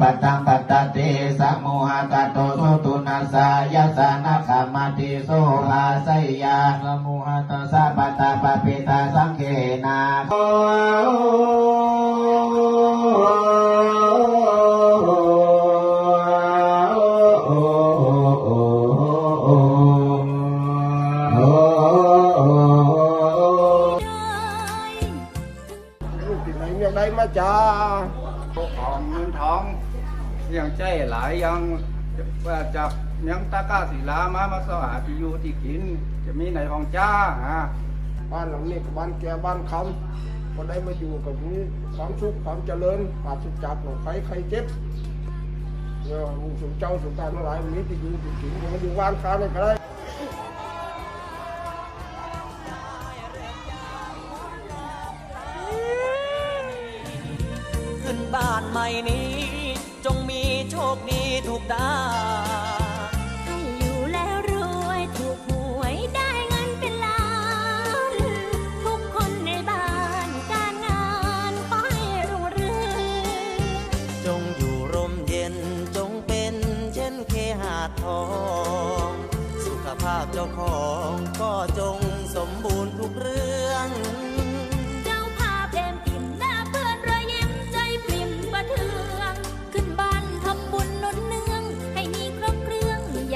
ปัตตังปัตตเตสะโมหะกตโตโสตุนัสสายสานะขมติโสภาสยาสมุหะตสะปัตตาปปิตาสังเขนาโอลูกที่ไหนยังได้มาจ้าของเงินทอง ยังใจหลายยังว่าจับยังตะกร้าศิลามามาสวาที่อยู่ที่กิน จะมีในของจ้าฮะบ้านหลังนี้กับบ้านแกบ้านคำคนได้มาอยู่กับนี้ความสุขความเจริญปราศจากโรคภัยไข้เจ็บเนี่ยลูกสมเจ้าสมตานทั้งหลายมีที่อยู่ที่กินมันอยู่บ้านค้าเนี่ยก็ได้ขึ้นบ้านใหม่นี้จงมี โชคดีทุกดานให้อยู่แล้วรวยถูกหวยได้เงินเป็นล้าน ทุกคนในบ้านการงานขอให้รุ่งเรืองจงอยู่ร่มเย็นจงเป็นเช่นเคหาทอง สุขภาพเจ้าของก็จงสมบูรณ์ทุกเรื่อง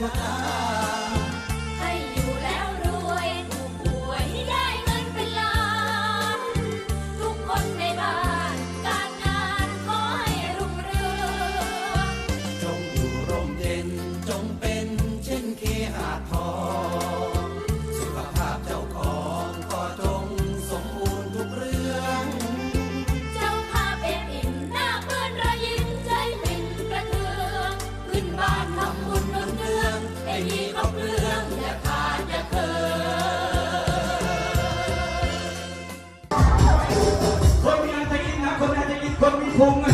Bye. 홍